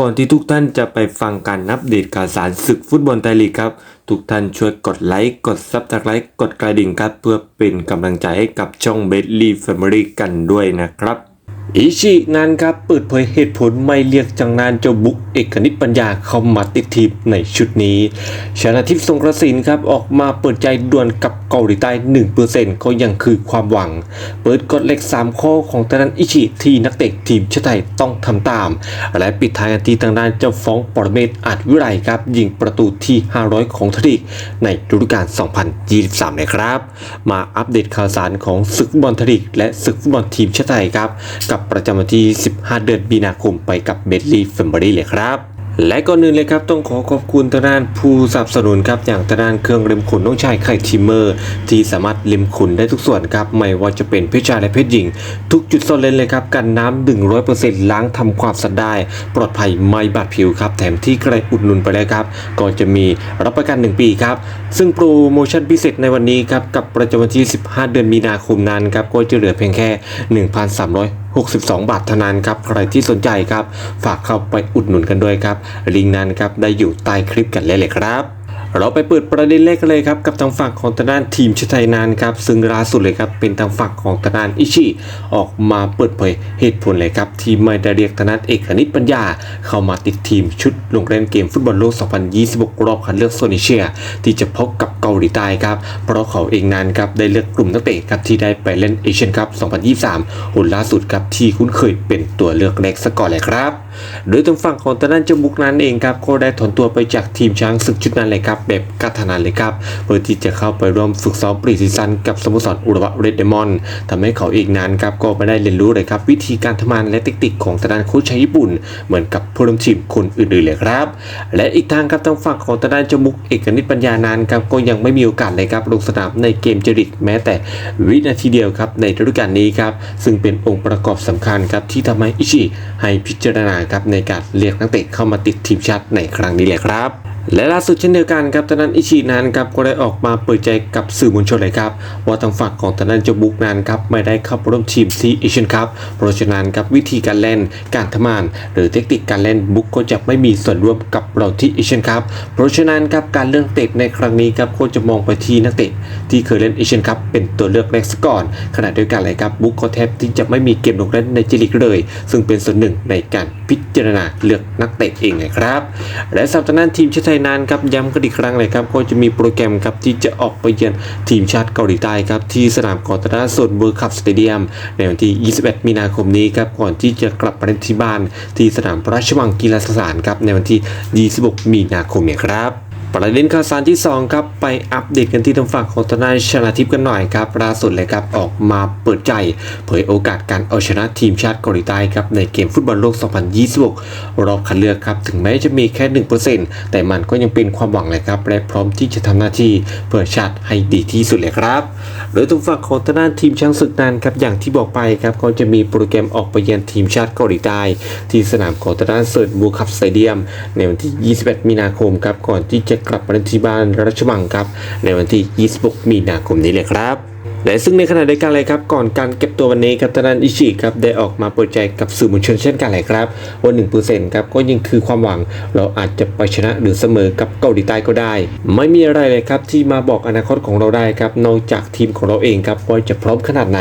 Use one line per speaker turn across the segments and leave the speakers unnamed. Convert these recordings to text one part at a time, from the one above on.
ก่อนที่ทุกท่านจะไปฟังการอัปเดตข่าวสารศึกฟุตบอลไทยลีกครับ ทุกท่านช่วยกดไลค์ กดซับสไครต์กดกระดิ่งครับ เพื่อเป็นกำลังใจให้กับช่องเบสลีแฟมิลี่กันด้วยนะครับ อิชินั้นครับเปิดเผยเหตุผลไม่เรียกจังนานเจ้าบุกเอกนิตปัญญาเข้ามาติดทีมในชุดนี้ ชนะทิพย์สงกระสินครับออกมาเปิดใจด่วนกับ เกาหลีใต้ 1%ก็ยังคือความหวัง เปิดกฎเหล็ก 3 ข้อของทางด้านอิชิที่นักเตะทีมชาติไทยต้องทำตาม และปิดท้ายกันที่ทางด้านเจ้าฟ้องปรเมศอาจวิไลครับ ยิงประตูที่ 500 ของทลีกในฤดูกาล 2023 นะครับ มาอัปเดตข่าวสารของศึกฟุตบอลทลีกและศึกฟุตบอลทีมชาติไทยครับ กับประจำวันที่ 15 เดือนมีนาคมไปกับเบดลีเฟมเบอรี่เลยครับ และก่อนอื่นเลยครับต้องขอขอบคุณทางด้านผู้สนับสนุนครับอย่างทางด้านเครื่องเล็มขนน้องชายไข่ทิมเมอร์ ที่สามารถเล็มขนได้ทุกส่วนครับไม่ว่าจะเป็นเพศชายและเพศหญิง ทุกจุดซ่อนเลนเลยครับกันน้ำ100%ล้างทำความสะอาดได้ ปลอดภัยไม่บาดผิวครับแถมที่ใครอุดหนุนไปแล้วครับก็จะมีรับประกัน 1 ปีครับซึ่งโปรโมชั่นพิเศษในวันนี้ครับกับประจำวันที่ 15 เดือนมีนาคมนั้นครับก็จะเหลือเพียงแค่ 1,300 62 บาทเท่านั้นครับใครที่สนใจครับ ฝากเข้าไปอุดหนุนกันด้วยครับลิงก์นั้นครับได้อยู่ใต้คลิปกันเลยเลยครับ เราไปเปิดประเด็นแรกกันเลยครับกับทางฝั่งของทางด้านทีมชาติไทยนานครับซึ่งล่าสุดเลยครับเป็นทางฝั่งของทางด้านอิชิออกมาเปิดเผยเหตุผลเลยครับที่ไม่ได้เรียกทางด้านเอกนิตปัญญา เข้ามาติดทีมชุดลงเล่นเกมฟุตบอลโลก 2026 รอบคัดเลือกโซนเอเชีย ที่จะพบกับเกาหลีใต้ครับเพราะเขาเองนั้นครับได้เลือกกลุ่มนักเตะครับที่ได้ไปเล่นเอเชียนคัพ 2023คนล่าสุดครับที่คุ้นเคยเป็นตัวเลือกแรกซะก่อนเลยครับโดยทางฝั่งของตาด้านจ้าบุกนั้นเองครับก็ได้ถอนตัวไปจากทีมช้างศึกชุดนั้นเลยครับแบบกระทันหันเลยครับเพื่อที่จะเข้าไปร่วมฝึกซ้อมปรีซีซั่นกับสโมสรอุระเรดเดมอนทำให้เขาเองนั้นครับก็ไม่ได้เรียนรู้เลยครับวิธีการทำงานและเทคนิคของตาด้านโค้ชชาวญี่ปุ่น เหมือนกับผู้ร่วมทีมคนอื่นๆเลยครับ และอีกทางครับทางฝั่งของตาด้านจ้าบุกเอกนิตปัญญานานครับก็ยังไม่มีโอกาสเลยครับลงสนามในเกมเจริกแม้แต่วินาทีเดียวครับในฤดูกาลนี้ครับซึ่งเป็นองค์ประกอบสำคัญครับที่ทำให้อิชิให้พิจารณาครับในการเรียกนักเตะเข้ามาติดทีมชาติในครั้งนี้เลยครับ และล่าสุดเช่นเดียวกันครับทางด้นอิชินั้นครับก็ได้ออกมาเปิดใจกับสื่อมวลชนเลยครับว่าทางฝั่งของทางด้นเจาบุกนั้นครับไม่ได้เข้าร่วมทีมซีเอเชียนคัพเพราะฉะนั้นครับวิธีการเล่นการทำงาน หรือเทคนิคการเล่นบุกก็จะไม่มีส่วนร่วมกับเราที่เอเชียนคัพเพราะฉะนั้นครับการเลือกเตะในครั้งนี้ครับก็จะมองไปที่นักเตะที่เคยเล่นเอเชียนคัพเป็นตัวเลือกแรกซะก่อนขณะเดียวกันเลยครับบุกก็แทบที่จะไม่มีเกมลงเล่นในเจลีกเลย ซึ่งเป็นส่วนหนึ่งในการพิจารณาเลือกนักเตะเองนะครับและสำหรับทางด้านทีมชาติไทยนั้นครับย้ำกันอีกครั้งเลยครับก็จะมีโปรแกรมครับที่จะออกไปเยือนทีมชาติเกาหลีใต้ครับที่สนามกอตราโซนเวิร์คัพสเตเดียมในวันที่ 21 มีนาคมนี้ครับก่อนที่จะกลับไปที่บ้านที่สนามพระราชวังกีฬาสถานครับในวันที่ 26 มีนาคมเนี่ยครับ ประเด็นข่าวสารที่ 2 ครับ ไปอัปเดตกันที่ทางฝั่งของทนายชนาทิพย์กันหน่อยครับล่าสุดเลยครับออกมาเปิดใจ เผยโอกาสการเอาชนะทีมชาติเกาหลีใต้ครับในเกมฟุตบอลโลก 2026 รอบคัดเลือกครับ ถึงแม้จะมีแค่ 1%แต่มันก็ยังเป็นความหวังเลยครับ และพร้อมที่จะทำหน้าที่เพื่อชาติให้ดีที่สุดเลยครับ โดยทางฝั่งของทางด้านทีมช้างศึกนั้นครับอย่างที่บอกไปครับก็จะมีโปรแกรมออกไปเยือนทีมชาติเกาหลีใต้ ที่สนามของทางด้านเซิร์ตบูคัพสเตเดียมในวันที่ 21 มีนาคมครับก่อนที่จะกลับมาเล่นที่บ้านรัชมังครับ ในวันที่ 26 มีนาคมนี้เลยครับ และซึ่งในขณะเดียวกันเลยครับก่อนการเก็บตัววันนี้ครับทางด้านอิชิครับได้ออกมาเปิดใจกับสื่อมวลชนเช่นกันเลยครับว่า1%ครับก็ยังคือความหวังเราอาจจะไปชนะหรือเสมอกับเกาหลีใต้ก็ได้ ไม่มีอะไรเลยครับที่มาบอกอนาคตของเราได้ครับนอกจากทีมของเราเองครับว่าจะพร้อมขนาดไหน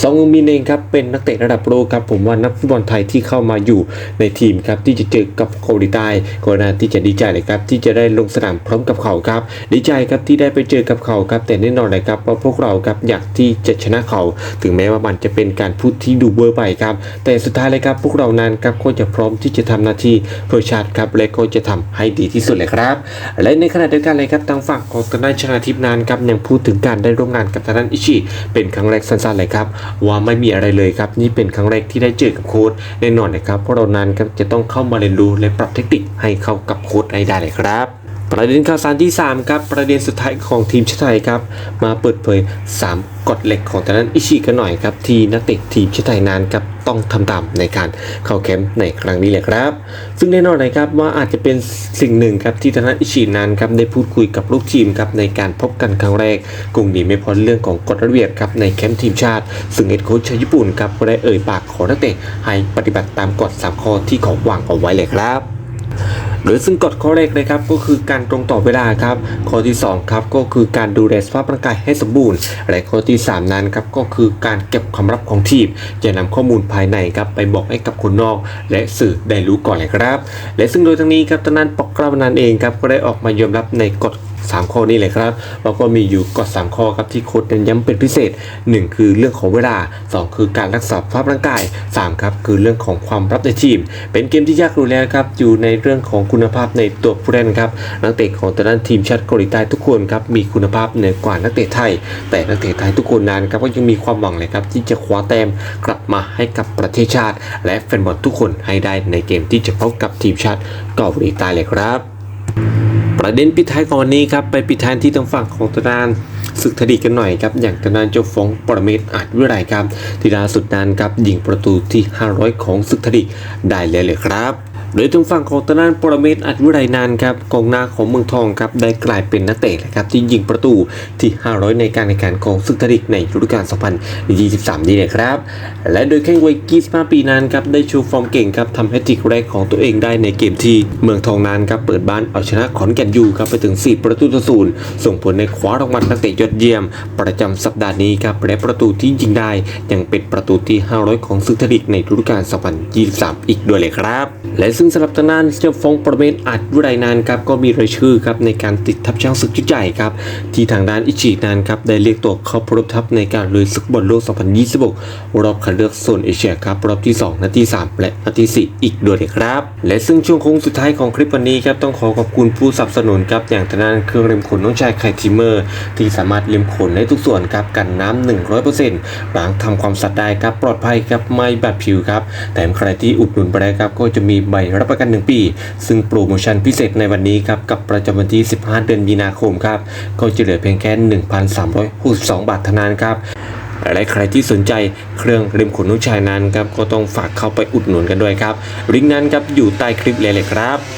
ซองอึงมินเองครับเป็นนักเตะระดับโลกครับผมว่านักฟุตบอลไทยที่เข้ามาอยู่ในทีมครับที่จะเจอกับเกาหลีใต้ก็น่าที่จะดีใจเลยครับที่จะได้ลงสนามพร้อมกับเขาครับดีใจครับที่ได้ไปเจอกับเขาครับแต่แน่นอนเลยครับว่าพวกเราครับอยากที่จะชนะเขา ถึงแม้ว่ามันจะเป็นการพูดที่ดูเบอร์ไปครับ แต่สุดท้ายเลยครับพวกเรานั้นครับก็จะพร้อมที่จะทำหน้าที่เพื่อชาติครับและก็จะทำให้ดีที่สุดเลยครับ และในขณะเดียวกันเลยครับทางฝั่งของทางด้านชนะทิพย์นั้นครับยังพูดถึงการได้ร่วมงานกับทางด้านอิชิเป็นครั้งแรกสั้นๆเลยครับว่าไม่มีอะไรเลยครับนี่เป็นครั้งแรกที่ได้เจอกับโค้ชแน่นอนนะครับเพราะเรานั้นครับจะต้องเข้ามาเรียนรู้และปรับเทคนิคให้เข้ากับโค้ชให้ได้เลยครับ ประเด็นข่าวสารที่ 3 ครับ ประเด็นสุดท้ายของทีมชาติไทยครับ มาเปิดเผย 3กฎเหล็กของทางด้นอิชิกันหน่อยครับ ที่นักเตะทีมชาติไทยนั้นครับต้องทำตามในการเข้าแคมป์ในครั้งนี้แหละครับ ซึ่งแน่นอนนะครับว่าอาจจะเป็นสิ่งหนึ่งครับที่ทางด้านอิชินั้นครับได้พูดคุยกับลูกทีมครับในการพบกันครั้งแรกคงหนีไม่พ้นเรื่องของกฎระเบียบครับในแคมป์ทีมชาติ ซึ่งเอ็ดโค้ชชาวญี่ปุ่นครับก็ได้เอ่ยปากขอนักเตะให้ปฏิบัติตามกฎสามข้อที่เขาวางเอาไว้เลยครับ โดยซึ่งกฎข้อแรกนะครับก็คือการตรงต่อเวลาครับ ข้อที่2ครับก็คือการดูแลสภาพร่างกายให้สมบูรณ์และข้อที่ 3 นั้นครับก็คือการเก็บความลับของทีม จะนำข้อมูลภายในครับไปบอกให้กับคนนอก และสื่อได้รู้ก่อนเลยครับ และซึ่งโดยทั้งนี้ครับตอนนั้นปอกกราบนันเองครับก็ได้ออกมายอมรับในกฎ 3 ข้อนี้เลยครับแล้วก็มีอยู่กฎ3ข้อครับที่โค้ชเน้นย้ำเป็นพิเศษ 1 คือเรื่องของเวลา 2 คือการรักษาสภาพร่างกาย 3 ครับคือเรื่องของความรับในทีม เป็นเกมที่ยากรู้แล้วครับอยู่ในเรื่องของคุณภาพในตัวผู้เล่นครับนักเตะของแต่ละทีมชาติเกาหลีใต้ทุกคนครับมีคุณภาพเหนือกว่านักเตะไทย แต่นักเตะไทยทุกคนนั้นครับก็ยังมีความหวังเลยครับที่จะคว้าแต้มกลับมาให้กับประเทศชาติ และแฟนบอลทุกคนให้ได้ในเกมที่จะพบกับทีมชาติเกาหลีใต้เลยครับ ประเด็นปิดท้ายของวันนี้ครับไปปิดท้ายที่ทางฝั่งของตะดานศึกทดีกันหน่อยครับอย่างตะดานเจ้าฟงปรเมศอาจวิไรครับที่ล่าสุดนั้นครับยิงประตูที่ 500 ของศึกทดีได้เลยเลยครับ โดยทางฝั่งของตะดานปรเมศอัจวิไรนานครับกองหน้าของเมืองทองครับได้กลายเป็นนักเตะนะครับที่ยิงประตูที่ 500 ในการแข่งขันของศึกทดีในฤดูกาล 2023 นี้นะครับ และโดยแข้งวัย25ปีนันครับได้โชูฟอร์มเก่งครับทำให้ทริกแรกของตัวเองได้ในเกมที่เมืองทองนั้นครับเปิดบ้านเอาชนะขอนแก่นยูครับไปถึง 4 ประตูต่อศูนย์ส่งผลในคว้ารางวัลนักเตะยอดเยี่ยม ประจำสัปดาห์นี้ครับและประตูที่ยิงได้ยังเป็นประตูที่ 500 ของซึกทดิกในฤดูกาล 2023 อีกด้วยเลยครับ และซึ่งสำหรับทางด้านเจ้าฟงประเมศอาจวิไรนานครับก็มีรายชื่อครับในการติดทัพช้างศึกชุดใหญ่ครับที่ทางด้านอิชินานครับได้เรียกตัวเข้าพบทัพในการลุยศึกบอลโลก 2026 รอบคัดเลือกโซนเอเชียครับรอบที่ 2นัดที่3และนัดที่4อีกด้วยครับ และซึ่งช่วงโค้งสุดท้ายของคลิปวันนี้ครับต้องขอขอบคุณผู้สนับสนุนครับอย่างทางด้านเครื่องเล็มขนน้องชายไข่ทิมเมอร์ ที่สามารถเล็มขนได้ทุกส่วนครับกันน้ำ100%ล้างทำความสะอาดได้ครับปลอดภัยครับไม่บาดผิวครับแถมใครที่อุดหนุนไปแล้วครับก็จะมีใบรับประกัน 1 ปี ซึ่งโปรโมชั่นพิเศษในวันนี้ครับกับประจำวันที่ 15 เดือนมีนาคมครับก็จะเหลือเพียงแค่ 1,362 บาทเท่านั้นครับและใครที่สนใจเครื่องริมขนนุ่ชายนั้นครับก็ต้องฝากเข้าไปอุดหนุนกันด้วยครับลิงก์นั้นครับอยู่ใต้คลิปเลยเลยครับ